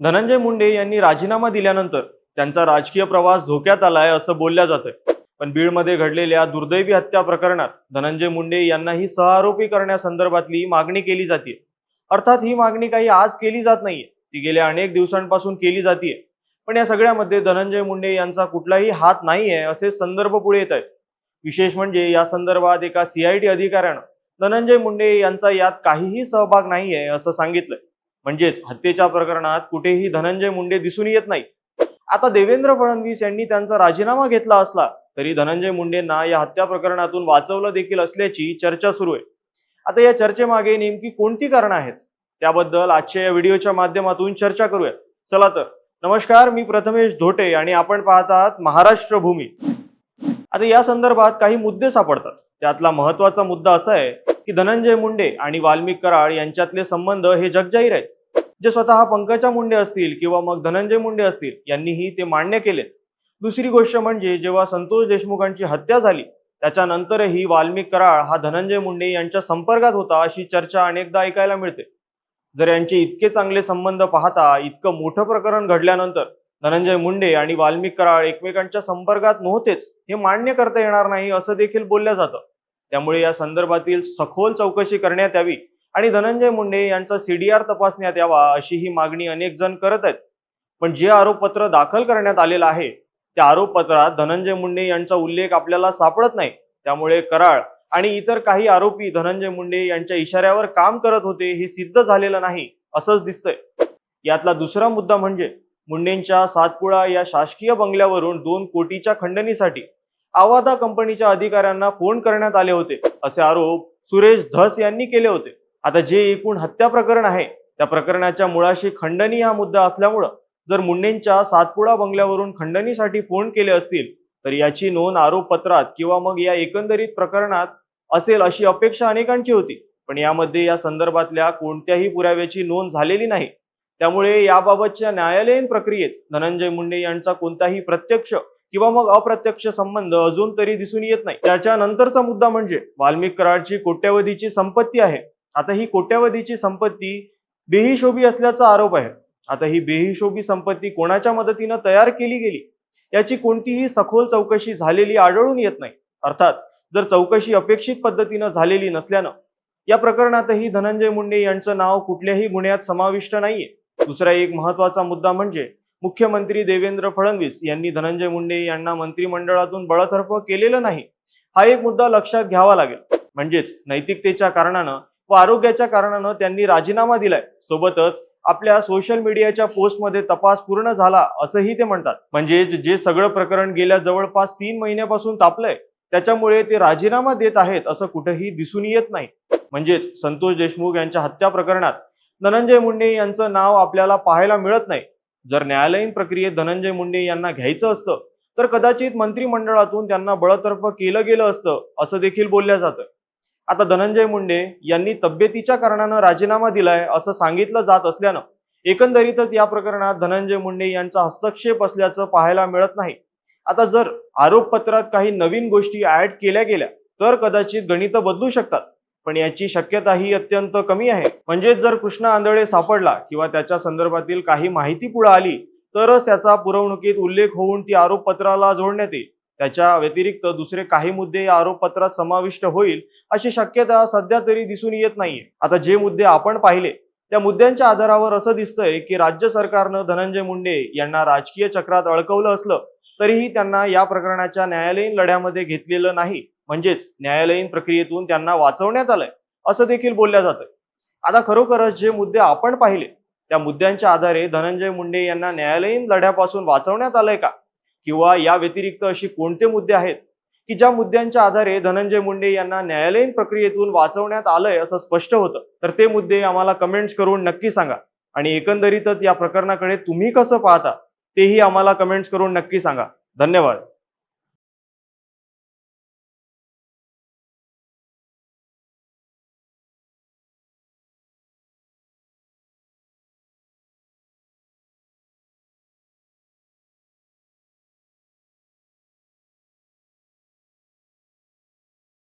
धनंजय मुंडे यांनी राजीनामा दिल्यानंतर त्यांचा राजकीय प्रवास धोक्यात आलाय असं बोलल्या जातंय. पण बीडमध्ये घडलेल्या दुर्दैवी हत्या प्रकरणात धनंजय मुंडे यांनाही सहआरोपी करण्यासंदर्भातली मागणी केली जाते अर्थात ही मागणी काही आज केली जात नाहीये. ती गेल्या अनेक दिवसांपासून केली जाते पण या सगळ्यामध्ये धनंजय मुंडे यांचा कुठलाही हात नाहीये असे संदर्भ पुढे येत आहेत विशेष म्हणजे या संदर्भात एका सीआयडी अधिकाऱ्यानं धनंजय मुंडे यांचा यात काहीही सहभाग नाहीये असं सांगितलंय. म्हणजेच हत्येच्या प्रकरणात कुठेही धनंजय मुंडे दिसून येत नाही आता देवेंद्र फडणवीस यांनी त्यांचा राजीनामा घेतला असला तरी धनंजय मुंडेंना या हत्या प्रकरणातून वाचवलं देखील असल्याची चर्चा सुरू आहे. आता या चर्चेमागे नेमकी कोणती कारणं आहेत? त्याबद्दल आजच्या या व्हिडिओच्या माध्यमातून चर्चा करूया. चला तर. नमस्कार मी प्रथमेश धोटे आणि आपण पाहत आहात महाराष्ट्र भूमी. आता या संदर्भात काही मुद्दे सापडतात. त्यातला महत्त्वाचा मुद्दा असा आहे की धनंजय मुंडे आणि वाल्मिक कराड यांच्यातले संबंध हे जगजाहीर आहेत. जे स्वतः पंकजा मुंडे असतील किंवा मग धनंजय मुंडे असतील यांनीही ते मान्य केलेत. दुसरी गोष्ट म्हणजे जेव्हा संतोष देशमुखांची हत्या झाली त्याच्यानंतरही वाल्मिक कराळ हा धनंजय मुंडे यांच्या संपर्कात होता अशी चर्चा अनेकदा ऐकायला मिळते. जर यांचे इतके चांगले संबंध पाहता इतकं मोठं प्रकरण घडल्यानंतर धनंजय मुंडे आणि वाल्मिक कराळ एकमेकांच्या संपर्कात नव्हतेच हे मान्य करता येणार नाही असं देखील बोललं जातं. त्यामुळे या संदर्भातील सखोल चौकशी करण्यात यावी आणि धनंजय मुंडे यांचा सीडीआर तपासण्यात यावा अशी ही मागणी अनेक जण करत आहेत. पण जे आरोपपत्र दाखल करण्यात आलेलं आहे त्या आरोपपत्रात धनंजय मुंडे यांचा उल्लेख आपल्याला सापडत नाही. त्यामुळे कराळ आणि इतर काही आरोपी धनंजय मुंडे यांच्या इशाऱ्यावर काम करत होते हे सिद्ध झालेलं नाही असंच दिसतंय. यातला दुसरा मुद्दा म्हणजे मुंडेंच्या सातपुळा या शासकीय बंगल्यावरून दोन कोटीच्या खंडणीसाठी आवादा कंपनीच्या अधिकाऱ्यांना फोन करण्यात आले होते असे आरोप सुरेश धस यांनी केले होते. आता जे एकूण हत्या प्रकरण आहे त्या प्रकरणाच्या मुळाशी खंडणी हा मुद्दा असल्यामुळं जर मुंडेंच्या सातपुडा बंगल्यावरून खंडणीसाठी फोन केले असतील तर याची नोंद आरोपपत्रात किंवा मग या एकंदरीत प्रकरणात असेल अशी अपेक्षा अनेकांची होती. पण यामध्ये या संदर्भातल्या कोणत्याही पुराव्याची नोंद झालेली नाही. त्यामुळे याबाबतच्या न्यायालयीन प्रक्रियेत धनंजय मुंडे यांचा कोणताही प्रत्यक्ष किंवा मग अप्रत्यक्ष संबंध अजून तरी दिसून येत नाही. त्याच्यानंतरचा मुद्दा म्हणजे वाल्मिक कराडची कोट्यवधीची संपत्ती आहे. आता ही कोट्यवधीची संपत्ती बेहिशोबी असल्याचा आरोप आहे. आता ही बेहिशोबी संपत्ती कोणाच्या मदतीनं तयार केली गेली? याची कोणतीही सखोल चौकशी झालेली आढळून येत नाही. अर्थात जर चौकशी अपेक्षित पद्धतीनं झालेली नसल्यानं. या प्रकरणातही धनंजय मुंडे यांचं नाव कुठल्याही गुन्ह्यात समाविष्ट नाहीये. दुसरा एक महत्त्वाचा मुद्दा म्हणजे मुख्यमंत्री देवेंद्र फडणवीस यांनी धनंजय मुंडे यांना मंत्रिमंडळातून बळतर्फ केलेलं नाही. हा एक मुद्दा लक्षात घ्यावा लागेल. म्हणजेच नैतिकतेच्या कारणानं व आरोग्याच्या कारणानं त्यांनी राजीनामा दिलाय. सोबतच आपल्या सोशल मीडियाच्या पोस्टमध्ये तपास पूर्ण झाला असंही ते म्हणतात. म्हणजे जे सगळं प्रकरण गेल्या जवळपास तीन महिन्यापासून तापलंय त्याच्यामुळे ते राजीनामा देत आहेत असं कुठेही दिसून येत नाही. म्हणजेच संतोष देशमुख यांच्या हत्या प्रकरणात धनंजय मुंडे यांचं नाव आपल्याला पाहायला मिळत नाही. जर न्यायालयीन प्रक्रियेत धनंजय मुंडे यांना घ्यायचं असतं तर कदाचित मंत्रिमंडळातून त्यांना बळतर्फ केलं गेलं असतं असं देखील बोलल्या जातं. आता धनंजय मुंडे यांनी तब्येतीच्या कारणानं राजीनामा दिलाय असं सांगितलं जात असल्यानं एकंदरीतच या प्रकरणात धनंजय मुंडे यांचा हस्तक्षेप असल्याचं पाहायला मिळत नाही. आता जर आरोपपत्रात काही नवीन गोष्टी ऍड केल्या गेल्या तर कदाचित गणितं बदलू शकतात. पण याची शक्यता ही अत्यंत कमी आहे. म्हणजेच जर कृष्णा आंधळे सापडला किंवा त्याच्या संदर्भातील काही माहिती पुढे आली तरच त्याचा पुरवणुकीत उल्लेख होऊन ती आरोपपत्राला जोडण्यात येईल. त्याच्या व्यतिरिक्त दुसरे काही मुद्दे या आरोपपत्रात समाविष्ट होईल अशी शक्यता सध्या तरी दिसून येत नाहीये. आता जे मुद्दे आपण पाहिले त्या मुद्द्यांच्या आधारावर असं दिसतंय की राज्य सरकारनं धनंजय मुंडे यांना राजकीय चक्रात अडकवलं असलं तरीही त्यांना या प्रकरणाच्या न्यायालयीन लढ्यामध्ये घेतलेलं नाही. म्हणजेच न्यायालयीन प्रक्रियेतून त्यांना वाचवण्यात आलंय असं देखील बोलल्या जातंय. आता खरोखरच जे मुद्दे आपण पाहिले त्या मुद्द्यांच्या आधारे धनंजय मुंडे यांना न्यायालयीन लढ्यापासून वाचवण्यात आलंय का? किंवा या व्यतिरिक्त अशी कोणते मुद्दे आहेत की ज्या मुद्द्यांच्या आधारे धनंजय मुंडे यांना न्यायालयीन प्रक्रियेतून वाचवण्यात आलंय असं स्पष्ट होतं? तर ते मुद्दे आम्हाला कमेंट्स करून नक्की सांगा. आणि एकंदरीतच या प्रकरणाकडे तुम्ही कसं पाहता तेही आम्हाला कमेंट्स करून नक्की सांगा. धन्यवाद.